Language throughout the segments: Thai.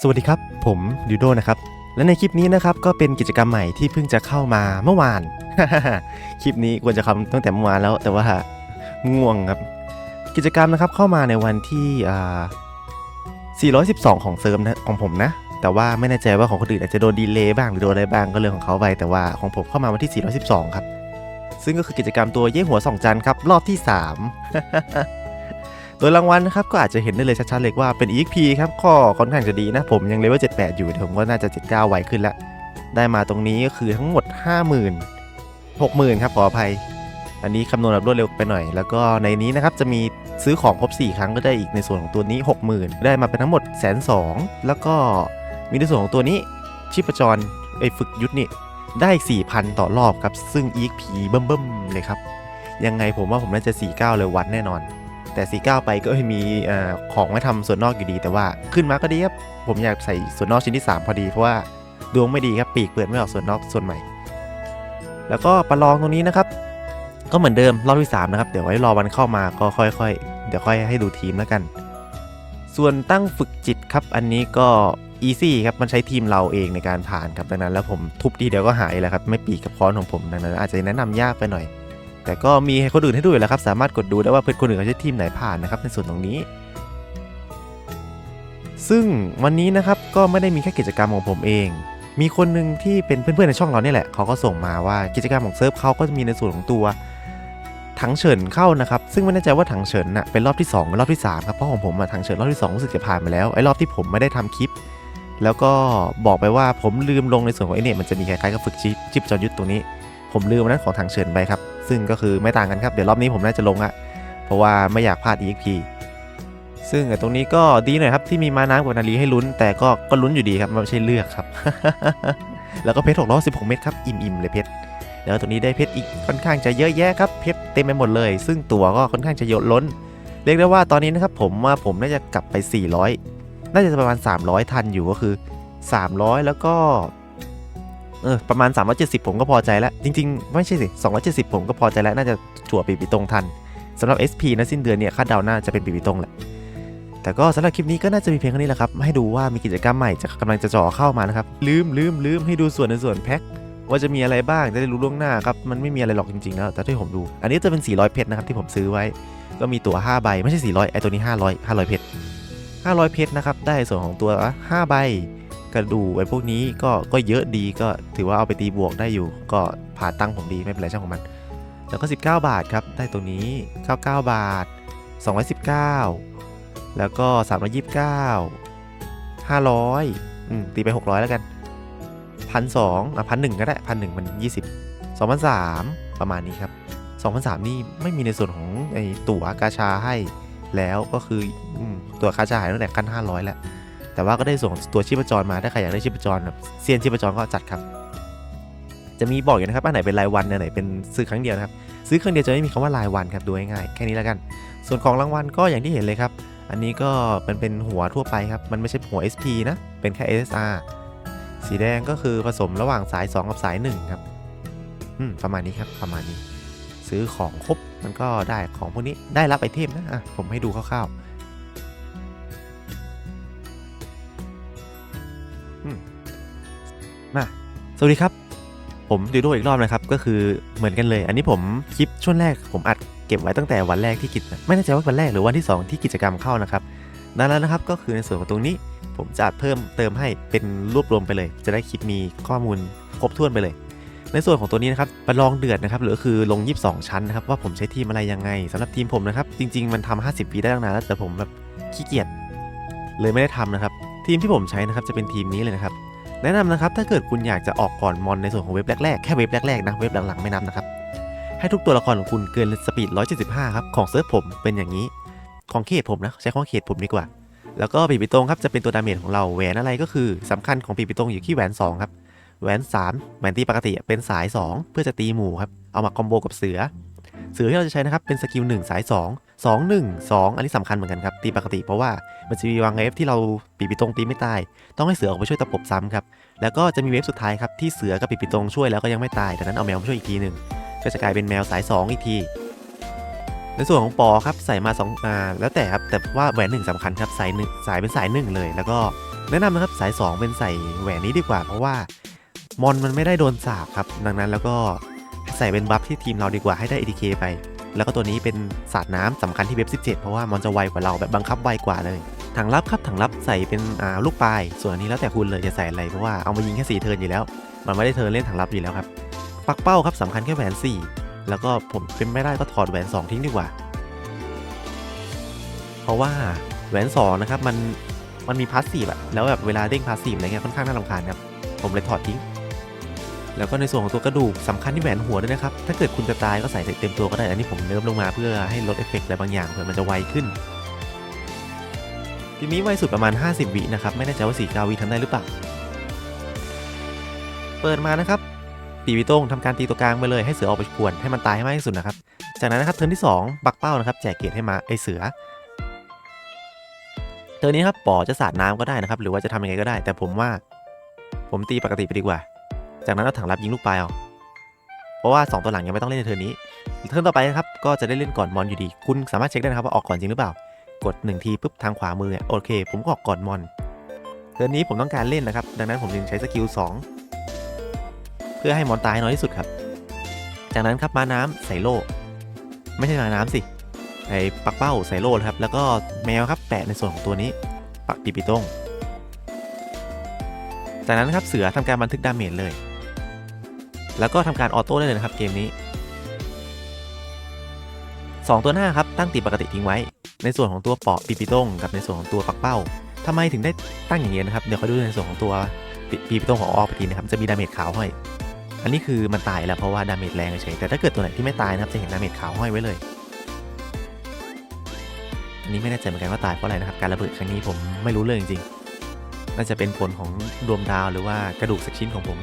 สวัสดีครับ ผมดิวโดนะครับ และในคลิปนี้นะครับก็เป็นกิจกรรมใหม่ที่เพิ่งจะเข้ามาเมื่อวาน คลิปนี้ควรจะทำตั้งแต่เมื่อวานแล้วแต่ว่าง่วงครับ กิจกรรมนะครับเข้ามาในวันที่412 ของเซิร์ฟนะของผมนะ แต่ว่าไม่แน่ใจว่าของคนอื่นอาจจะโดนดีเลย์บ้างหรือโดนอะไรบ้างก็เรื่องของเขาไปแต่ว่าของผมเข้ามาวันที่ 412 ครับ ซึ่งก็คือกิจกรรมตัวเย่หัวสองจันครับรอบที่ 3 โดยรางวัลนะครับก็อาจจะเห็นได้เลยชัดๆเลยว่าเป็น EXP ครับข้อค่อนข้างจะดีนะ ผมยังเลเวล78 อยู่ผมก็น่าจะ 79 ไวขึ้นแล้ว ได้มาตรงนี้ก็คือทั้งหมด 50,000 60,000ครับขออภัย อันนี้คำนวณแบบรวดเร็วไปหน่อย แล้วก็ในนี้นะครับจะมีซื้อของครบ 4 ครั้งก็ได้อีกในส่วนของตัวนี้ 60,000 ได้มาเป็นทั้งหมดแสนสองแล้วก็มีในส่วนของตัวนี้ชิปจรไอฝึกยุทธนี่ได้ 4,000 ต่อรอบครับ ซึ่ง EXP เบิ่มๆเลยครับ ยังไงผมว่าผมน่าจะ 49 เลยวัดแน่นอน แต่ 49 ไปก็มีเอ่อของไว้ทำส่วนนอกอยู่ดี แต่ว่าขึ้นมาก็ดีครับ ผมอยากใส่ส่วนนอกชิ้นที่ 3 พอดี เพราะว่าดวงไม่ดีครับปีกเปิดไม่ออกส่วนนอกส่วนใหม่ แล้วก็ประลองตรงนี้นะครับ ก็เหมือนเดิมรอบที่ 3 นะครับ เดี๋ยวไว้รอวันเข้ามาก็ค่อยๆ เดี๋ยวค่อยให้ดูทีมแล้วกัน ส่วนตั้งฝึกจิตครับ อันนี้ก็อีซี่ครับ มันใช้ทีมเราเองในการผ่านครับ ดังนั้นแล้วผมทุบทีเดียวก็หายแล้วครับ ไม่ปีกกับค้อนของผม ดังนั้น อาจจะแนะนำยากไปหน่อย แต่ก็มีให้คนอื่นให้ดูอยู่แล้วครับ สามารถกดดูได้ว่าเพื่อนคนอื่นเขาใช้ทีมไหนผ่านนะครับในส่วนตรงนี้ ซึ่งวันนี้นะครับก็ไม่ได้มีแค่กิจกรรมของผมเอง มีคนหนึ่งที่เป็นเพื่อนๆในช่องเราเนี่ยแหละเขาก็ส่งมาว่ากิจกรรมของเซิร์ฟเขาก็จะมีในส่วนของตัวถังเฉินเข้านะครับ ซึ่งไม่แน่ใจว่าถังเฉินน่ะเป็นรอบที่2หรือรอบที่3ครับเพราะของผมอะถังเฉินรอบที่ 2 รู้สึกจะผ่านไปแล้วไอ้รอบที่ผมไม่ได้ทำคลิป แล้วก็บอกไปว่าผมลืมลงในส่วนของไอ้เนี่ยมันจะมีคล้ายๆกับฝึกชิปจิบจอยุทธตรงนี้ ผมลืมนั้นของทางเฉินไปครับ ซึ่งก็คือไม่ต่างกันครับ เดี๋ยวรอบนี้ผมน่าจะลงอะเพราะว่าไม่อยากพลาด EXP ซึ่งตรงนี้ก็ดีหน่อยครับที่มีม้าน้ำกับนาลีให้ลุ้น แต่ก็ก็ลุ้นอยู่ดีครับไม่ใช่เลือกครับ แล้วก็เพชร616เม็ดครับอิ่มๆเลยเพชรแล้วตรงนี้ได้เพชรอีกค่อนข้างจะเยอะแยะครับเพชรเต็มไปหมดเลย ซึ่งตัวก็ค่อนข้างจะเยอะล้น เรียกได้ว่าตอนนี้นะครับผมว่าผมน่าจะกลับไป 400 น่าจะประมาณ 300 ทันอยู่ก็คือ 300 แล้วก็ เออประมาณ 370 ผมก็พอใจแล้ว จริงๆ ไม่ใช่สิ 270 ผมก็พอใจแล้ว น่าจะจั่วปีปีตรงทันสำหรับ SP นะสิ้นเดือนเนี่ยคาดเดาน่าจะเป็นปีปีตรงแหละ แต่ก็สำหรับคลิปนี้ก็น่าจะมีเพียงเท่านี้แหละครับ ให้ดูว่ามีกิจกรรมใหม่จะกำลังจะจ่อเข้ามานะครับ ลืมลืมลืมให้ดูส่วนในส่วนแพ็คว่าจะมีอะไรบ้างจะได้รู้ล่วงหน้าครับ มันไม่มีอะไรหรอกจริงๆแล้วแต่ที่ผมดู อันนี้จะเป็น 400 เพชรนะครับที่ผมซื้อไว้ ก็มีตั๋ว5ใบไม่ใช่ 400ไอตัวนี้ 500 500 เพชร500 เพชรนะครับได้ส่วนของตัว5ใบ กระดูกไอ้พวกนี้ก็ก็เยอะดีก็ถือว่าเอาไปตีบวกได้อยู่ ก็ผ่าตั้งผมดีไม่เป็นไรช่างของมัน แล้วก็ 19 บาทครับได้ตรงนี้ 99 บาท 219 แล้วก็ 329 500อืมตีไป 600 แล้วกันพันสองอะพันหนึ่งก็ได้พันหนึ่งมัน20 2,003ประมาณนี้ครับ2,003นี่ไม่มีในส่วนของไอ้ตั๋วกาชาให้แล้วก็คืออืมตั๋วกาชาหายตั้งแต่ขั้น500แล้ว แต่ว่าก็ได้ส่งตัวชีพจรมาถ้าใครอยากได้ชีพจรแบบเซียนชีพจรก็จัดครับ จะมีบอกอยู่นะครับอันไหนเป็นรายวันอันไหนเป็นซื้อครั้งเดียวนะครับซื้อครั้งเดียวจะไม่มีคำว่ารายวันครับดูง่ายๆแค่นี้แล้วกัน ส่วนของรางวัลก็อย่างที่เห็นเลยครับ อันนี้ก็เป็นเป็นหัวทั่วไปครับมันไม่ใช่หัว SP นะเป็นแค่ SSR สีแดงก็คือผสมระหว่างสาย 2 กับสาย 1 ครับ อืม ประมาณนี้ครับ ประมาณนี้ ซื้อของครบ มันก็ได้ของพวกนี้ ได้รับไอเทมนะ อะ ผมให้ดูคร่าวๆ สวัสดีครับ ผมดิวโดอีกรอบนะครับ ก็คือเหมือนกันเลย อันนี้ผมคลิปช่วงแรกผมอัดเก็บไว้ตั้งแต่วันแรกที่กิจไม่แน่ใจว่าวันแรกหรือวันที่ 2 ที่กิจกรรมเข้านะครับดังนั้นนะครับก็คือในส่วนของตรงนี้ ผมจะเพิ่มเติมให้เป็นรวบรวมไปเลย จะได้คลิปมีข้อมูลครบถ้วนไปเลย ในส่วนของตัวนี้นะครับประลองเดือดนะครับหรือคือลง 22 ชั้นนะครับว่าผมใช้ทีมอะไรยังไงสำหรับทีมผมนะครับจริง ๆ มันทำ50ปีได้ตั้งนานแล้วแต่ผมแบบขี้เกียจเลยไม่ได้ทำนะครับทีมที่ผมใช้นะครับจะเป็นทีมนี้เลยนะครับ แนะนำนะครับถ้าเกิดคุณอยากจะออกก่อนมอนในส่วนของเว็บแรกๆแค่เว็บแรกๆนะเว็บหลังๆไม่นับนะครับให้ทุกตัวละครของคุณเกินสปีด 175 ครับของเซิร์ฟผมเป็นอย่างนี้ ของเขตผมนะใช้ของเขตผมดีกว่า แล้วก็ปีปิตรงครับจะเป็นตัวดาเมจของเราแหวนอะไรก็คือสำคัญของปีปิตรงอยู่ที่แหวน 2 ครับแหวน 3 แหวนตีปกติเป็นสาย 2 เพื่อจะตีหมู่ครับเอามาคอมโบกับเสือ เสือที่เราจะใช้นะครับเป็นสกิล1สาย 2 2 1 2 อันนี้สำคัญเหมือนกันครับ ตีปกติเพราะว่ามันจะมีวางเอฟที่เราปีปิตรงตีไม่ตาย ต้องให้เสือออกไปช่วยตะปบซ้ำครับ แล้วก็จะมีเวฟสุดท้ายครับที่เสือกับปิดปิดตรงช่วยแล้วก็ยังไม่ตายดังนั้นเอาแมวมาช่วยอีกทีหนึ่งก็จะกลายเป็นแมวสาย 2 อีกทีในส่วนของปอครับใส่มา2อ่าแล้วแต่ครับแต่ว่าแหวนหนึ่งสำคัญครับสายหนึ่งสายเป็นสายหนึ่งเลย แล้วก็แนะนำนะครับสาย 2 เป็นใส่แหวนนี้ดีกว่า เพราะว่ามอนมันไม่ได้โดนสาบครับดังนั้นแล้วก็ใส่เป็นบัฟที่ทีมเราดีกว่าให้ได้ ATK ไป แล้วก็ตัวนี้เป็นสาดน้ำสำคัญที่เว็บ 17 เพราะว่ามอนจะไวกว่าเราแบบบังคับไวกว่าเลย ถังลับครับถังลับใส่เป็นอ่าลูกปลาย ส่วนอันนี้แล้วแต่คุณเลยจะใส่อะไร เพราะว่าเอามายิงแค่สี่เทินอยู่แล้ว มันไม่ได้เทินเล่นถังลับอยู่แล้วครับ ปักเป้าครับสำคัญแค่แหวน 4 แล้วก็ผมเป็นไม่ได้ก็ถอดแหวน 2 ทิ้งดีกว่า เพราะว่าแหวน2นะครับมันมันมีพาสซีฟอะแล้วแบบเวลาเด้งพาสซีฟอะไรเงี้ยค่อนข้างน่ารำคาญครับ ผมเลยถอดทิ้ง แล้วก็ในส่วนของตัวกระดูกสำคัญที่แหวนหัวด้วยนะครับ ถ้าเกิดคุณจะตายก็ใส่เต็มตัวก็ได้ อันนี้ผมเนิร์ฟลงมาเพื่อให้ลดเอฟเฟกต์อะไรบางอย่างเพื่อมันจะไวขึ้นทีนี้ไวสุดประมาณ 50 วินะครับ ไม่แน่ใจว่า4 9วิทำได้หรือเปล่า เปิดมานะครับ ปีวิโต้งทำการตีตัวกลางไปเลยให้เสือออกไปกวนให้มันตายให้มากที่สุดนะครับ จากนั้นนะครับเทิร์นที่2บักเป้านะครับแจกเกรดให้มาไอเสือเทิร์นนี้ครับปอจะสาดน้ำก็ได้นะครับ หรือว่าจะทำยังไงก็ได้ แต่ผมว่า ผมตีปกติไปดีกว่า จากนั้นเอาถังรับยิงลูกปลายเอาเพราะว่า 2 ตัวหลังยังไม่ต้องเล่นในเทิร์นี้เทิร์นต่อไปนะครับก็จะได้เล่นก่อนมอนอยู่ดี คุณสามารถเช็คได้นะครับว่าออกก่อนจริงหรือเปล่า กด 1 ทีปุ๊บทางขวามือเนี่ยโอเค ผมก็ออกก่อนมอนเทิร์นนี้ผมต้องการเล่นนะครับ ดังนั้นผมจึงใช้สกิล2เพื่อให้มอนตายน้อยที่สุดครับ จากนั้นครับม้าน้ำใส่โล่ไม่ใช่ม้าน้ำสิไอ้ปักเป้าใส่โล่ครับแล้วก็แมวครับแปะในส่วนของตัวนี้ ปักปีปิต้งจากนั้นครับเสือทำการบันทึกดาเมจเลย แล้วก็ทำการออโต้ได้เลยนะครับเกมนี้ 2 ตัวหน้าครับตั้งตีปกติทิ้งไว้ ในส่วนของตัวเปาะปีปิต้งกับในส่วนของตัวปักเป้าทำไมถึงได้ตั้งอย่างนี้นะครับเดี๋ยวเขาดูในส่วนของตัวปีปีปิต้งของออกไปทีนะครับจะมีดาเมจขาวห้อยอันนี้คือมันตายแล้วเพราะว่าดาเมจแรงเฉยแต่ถ้าเกิดตัวไหนที่ไม่ตายนะครับจะเห็นดาเมจขาวห้อยไว้เลยอันนี้ไม่แน่ใจเหมือนกันว่าตายเพราะอะไรนะครับการระเบิดครั้งนี้ผมไม่รู้เรื่องจริงๆน่าจะเป็นผลของดวงดาวหรือว่ากระดูกสักชิ้นของผม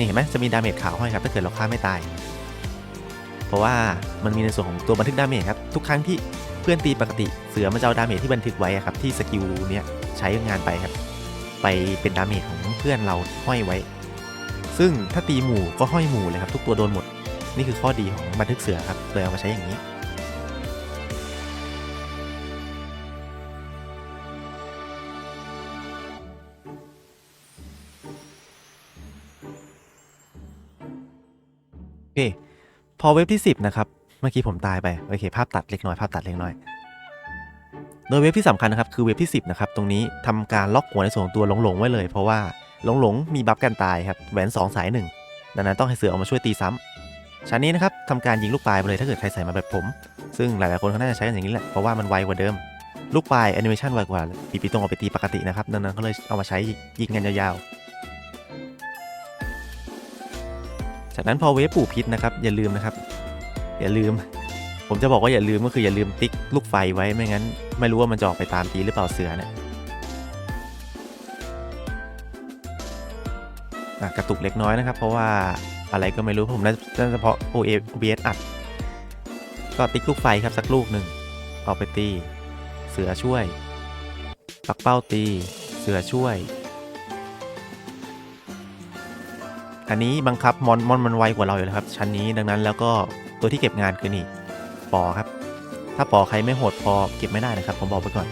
นี่เห็นไหมจะมีดาเมจขาวห้อยครับถ้าเกิดเราฆ่าไม่ตาย เพราะว่ามันมีในส่วนของตัวบันทึกดาเมจครับทุกครั้งที่เพื่อนตีปกติเสือมันจะเอาดาเมจที่บันทึกไว้ครับที่สกิลเนี้ยใช้งานไปครับ ไปเป็นดาเมจของเพื่อนเราห้อยไว้ ซึ่งถ้าตีหมู่ก็ห้อยหมู่เลยครับทุกตัวโดนหมด นี่คือข้อดีของบันทึกเสือครับเลยเอามาใช้อย่างนี้ อเค พอเว็บที่ 10 นะครับ เมื่อกี้ผมตายไป โอเค ภาพตัดเล็กน้อย ภาพตัดเล็กน้อย โดยเว็บที่สำคัญนะครับ คือเว็บที่ 10 นะครับ ตรงนี้ทำการล็อกหัวในส่วนของตัวหลงๆไว้เลย เพราะว่าหลงๆมีบัฟกันตายครับ แหวน 2 สาย 1 ดังนั้นต้องให้เสือออกมาช่วยตีซ้ำชั้นนี้นะครับทำการยิงลูกปลายไปเลยถ้าเกิดใครใส่มาแบบผม ซึ่งหลายๆคนเขาน่าจะใช้กันอย่างนี้แหละ เพราะว่ามันไวกว่าเดิม ลูกปลายแอนิเมชันไวกว่าปีปีตรงเอาไปตีปกตินะครับ ดังนั้นเขาเลยเอามาใช้ยิงกันยาวๆ จากนั้นพอเวฟปู่พิษนะครับอย่าลืมนะครับ อย่าลืม ผมจะบอกว่าอย่าลืมก็คืออย่าลืมติ๊กลูกไฟไว้ไม่งั้น ไม่รู้ว่ามันจะออกไปตามตีหรือเปล่าเสือเนี่ยกระตุกเล็กน้อยนะครับ เพราะว่าอะไรก็ไม่รู้ผมน่าจะเฉพาะ OBS อัด ก็ติ๊กลูกไฟครับสักลูกหนึ่งเอาไปตี เสือช่วย ปักเป้าตี เสือช่วย อันนี้บังคับมอนมอนมันไวกว่าเราอยู่แล้วครับ ชั้นนี้ดังนั้นแล้วก็ตัวที่เก็บงานคือนี่ปอครับ ถ้าปอใครไม่โหดพอเก็บไม่ได้นะครับ ผมบอกไปก่อน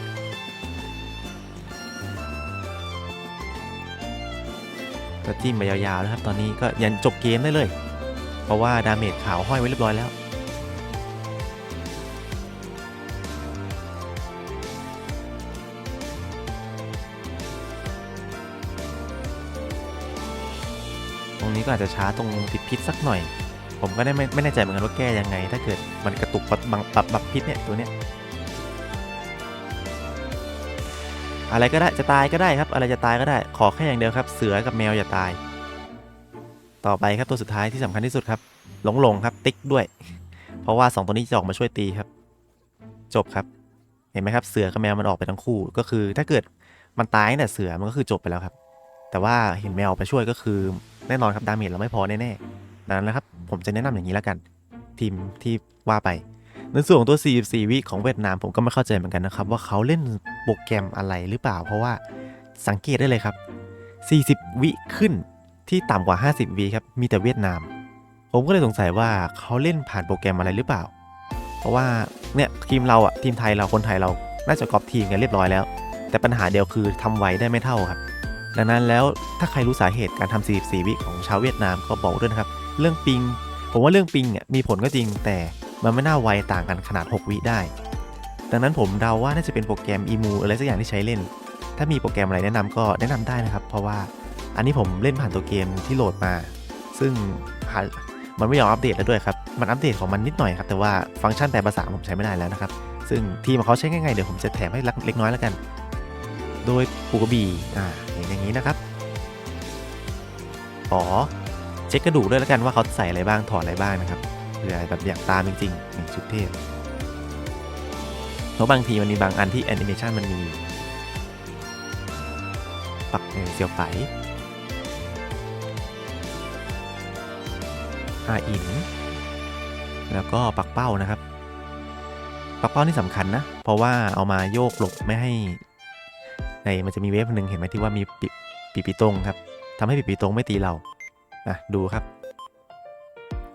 ก็จิ้มไปยาวๆแล้วครับ ตอนนี้ก็ยันจบเกมได้เลย เพราะว่าดาเมจขาวห้อยไว้เรียบร้อยแล้ว รงนี้ก็อาจจะช้าตรงติดพิษสักหน่อย ผมก็ได้ไม่ไม่แน่ใจเหมือนกันว่าแก้ยังไง ถ้าเกิดมันกระตุกปับบังปับบับพิษเนี่ยตัวเนี้ยอะไรก็ได้จะตายก็ได้ครับ อะไรจะตายก็ได้ขอแค่อย่างเดียวครับ เสือกับแมวอย่าตาย ต่อไปครับตัวสุดท้ายที่สำคัญที่สุดครับ หลงหลงครับติ๊กด้วย เพราะว่าสองตัวนี้จะออกมาช่วยตีครับ จบครับ เห็นไหมครับ เสือกับแมวมันออกไปทั้งคู่ ก็คือ ถ้าเกิดมันตายตั้งแต่เสือมันก็คือจบไปแล้วครับ แต่ว่าเห็นแมวออกไปช่วยก็คือ แน่นอนครับดาเมจเราไม่พอแน่ๆดังนั้นนะครับผมจะแนะนำอย่างนี้แล้วกัน ทีมที่ว่าไปในส่วนของตัว 44 วิของเวียดนามผมก็ไม่เข้าใจเหมือนกันนะครับ ว่าเขาเล่นโปรแกรมอะไรหรือเปล่า เพราะว่าสังเกตได้เลยครับ 40 วิขึ้นที่ต่ำกว่า 50 วิครับ มีแต่เวียดนาม ผมก็เลยสงสัยว่าเขาเล่นผ่านโปรแกรมอะไรหรือเปล่า เพราะว่าเนี่ยทีมเราอะทีมไทยเราคนไทยเราน่าจะกอบทีมกันเรียบร้อยแล้ว แต่ปัญหาเดียวคือทำไวได้ไม่เท่าครับ ดังนั้นแล้วถ้าใครรู้สาเหตุการทำ44 วิของชาวเวียดนามก็บอกด้วยนะครับ เรื่องปิง ผมว่าเรื่องปิงอะมีผลก็จริงแต่มันไม่น่าไวต่างกันขนาด 6 วิได้ ดังนั้นผมเดาว่าน่าจะเป็นโปรแกรม EMU อะไรสักอย่างที่ใช้เล่น ถ้ามีโปรแกรมอะไรแนะนำก็แนะนำได้นะครับ เพราะว่าอันนี้ผมเล่นผ่านตัวเกมที่โหลดมา ซึ่งมันไม่ยอมอัปเดตแล้วด้วยครับ มันอัปเดตของมันนิดหน่อยครับ แต่ว่าฟังก์ชันแต่ภาษาผมใช้ไม่ได้แล้วนะครับ ซึ่งทีมเขาใช้ง่ายๆ เดี๋ยวผมจะแถมให้เล็กน้อยแล้วกัน โดยปูกระบีอ่า อย่างนี้นะครับอ๋อเช็คกระดูกด้วยแล้วกันว่าเขาใส่อะไรบ้างถอดอะไรบ้างนะครับเผื่อแบบอยากตามจริงๆนี่ชุดเทพเพราะบางทีมันมีบางอันที่แอนิเมชันมันมีปักเสียวไปอาอินแล้วก็ปักเป้านะครับ ปักเป้านี่สำคัญนะ เพราะว่าเอามาโยกหลบไม่ให้ ในมันจะมีเวฟหนึ่งเห็นไหมที่ว่ามีปีปีปีตรงครับทำให้ปีปีตรงไม่ตีเราอะดูครับ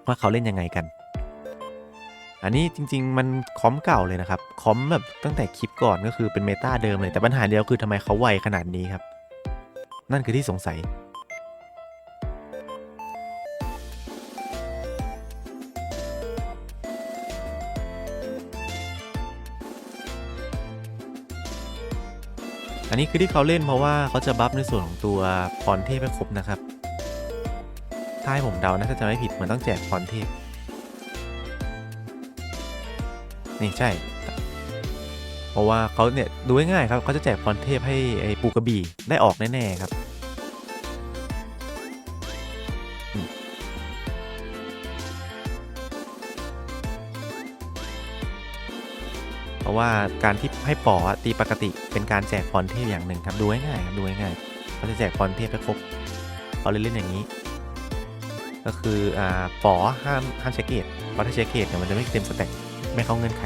ว่าเขาเล่นยังไงกัน อันนี้จริง ๆ มันคอมเก่าเลยนะครับคอมแบบตั้งแต่คลิปก่อนก็คือเป็นเมตาเดิมเลยแต่ปัญหาเดียวคือทำไมเขาไวขนาดนี้ครับ นั่นคือที่สงสัย อันนี้คือที่เขาเล่นเพราะว่าเขาจะบัฟในส่วนของตัวพรเทพให้ครบนะครับ ถ้าให้ผมเดานะถ้าจะไม่ผิดมันต้องแจกพรเทพ นี่ใช่ เพราะว่าเขาเนี่ยดูง่ายครับเขาจะแจกพรเทพให้ไอ้ปูกระบี่ได้ออกแน่ๆครับะว่าการที่ให้ปอตีปกติเป็นการแจกพรเทพอย่างหนึ่งครับดูง่ายๆครับดูง่ายๆเขาจะแจกพรเทพไปครบเขาเล่นๆอย่างนี้ ก็คืออ่าปอห้ามห้ามใช้เกตเพราะถ้าใช้เกตเนี่ยมันจะไม่เต็มสแต็กไม่เข้าเงื่อนไข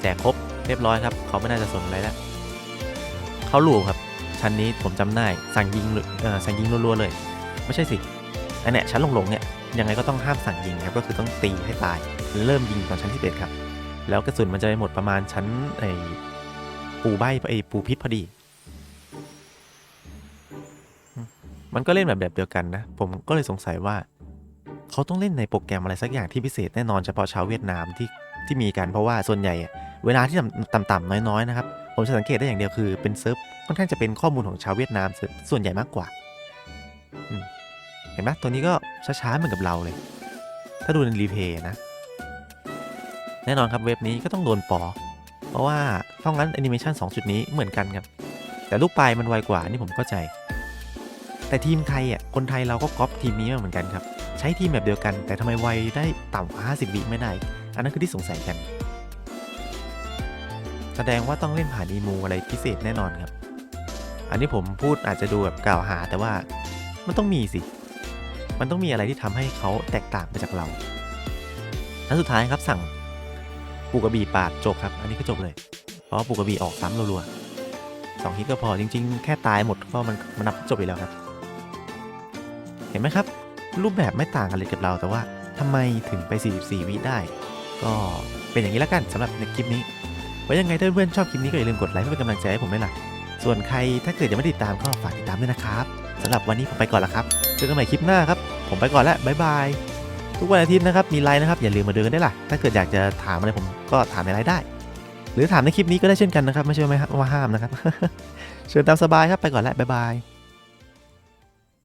แจกครบเรียบร้อยครับ เขาไม่น่าจะสนอะไรแล้วเขาหลูครับ ชั้นนี้ผมจำได้สั่งยิงเอ่อสั่งยิงรัวๆเลย ไม่ใช่สิ อันเนี้ยชั้นหลงๆเนี่ยยังไงก็ต้องห้ามสั่งยิงครับก็คือต้องตีให้ตายเริ่มยิงตอนชั้นที่เครับแล้วกระสุนมันจะไปหมดประมาณชั้นไอ้ปูใบไอ้ปูพิษพอดี มันก็เล่นแบบแบบเดียวกันนะ ผมก็เลยสงสัยว่า เขาต้องเล่นในโปรแกรมอะไรสักอย่างที่พิเศษแน่นอนเฉพาะชาวเวียดนามที่ที่มีกันเพราะว่าส่วนใหญ่เวลาที่ต่ำๆน้อยๆนะครับผมจะสังเกตได้อย่างเดียวคือเป็นเซิร์ฟค่อนข้างจะเป็นข้อมูลของชาวเวียดนามส่วนส่วนใหญ่มากกว่า อืม เห็นไหมตัวนี้ก็ช้าๆเหมือนกับเราเลย ถ้าดูในรีเพย์นะ แน่นอนครับเว็บนี้ก็ต้องโดนปอ เพราะว่าเพราะงั้นแอนิเมชัน2จุดนี้เหมือนกันครับ แต่ลูกปลายมันไวกว่านี่ผมเข้าใจ แต่ทีมไทยอะคนไทยเราก็ก๊อปทีมนี้มาเหมือนกันครับ ใช้ทีมแบบเดียวกัน แต่ทำไมไวได้ต่ำกว่า50วิไม่ได้ อันนั้นคือที่สงสัยกัน แสดงว่าต้องเล่นผ่านอีมูอะไรพิเศษแน่นอนครับ อันนี้ผมพูดอาจจะดูแบบกล่าวหาแต่ว่ามันต้องมีสิ มันต้องมีอะไรที่ทำให้เขาแตกต่างไปจากเราอันสุดท้ายครับสั่งปูกระบี่ปาดจบครับ อันนี้ก็จบเลย เพราะปูกระบี่ออกซ้ำรัวๆสองฮิตก็พอจริง ๆ แค่ตายหมดก็มันมันนับจบไปแล้วครับ เห็นไหมครับ รูปแบบไม่ต่างกันเลยกับเราแต่ว่าทำไมถึงไป 44 วิได้ ก็เป็นอย่างนี้แล้วกันสำหรับในคลิปนี้ไว้ยังไงถ้าเพื่อนชอบคลิปนี้ก็อย่าลืมกดไลค์เพื่อเป็นกำลังใจให้ผมด้วยล่ะส่วนใครถ้าเกิดยังไม่ติดตามก็ฝากติดตามด้วยนะครับสำหรับวันนี้ผมไปก่อนละครับ จอกันใหม่คลิปหน้าครับ ผมไปก่อนแล้วบ๊ายบาย ทุกวันอาทิตย์นะครับ มีไลน์นะครับ อย่าลืมมาดูกันได้ล่ะ ถ้าเกิดอยากจะถามอะไรผมก็ถามในไลน์ได้ หรือถามในคลิปนี้ก็ได้เช่นกันนะครับ ไม่ใช่ว่าไม่ว่าห้ามนะครับ เชิญตามสบายครับ ไปก่อนแล้วบ๊ายบาย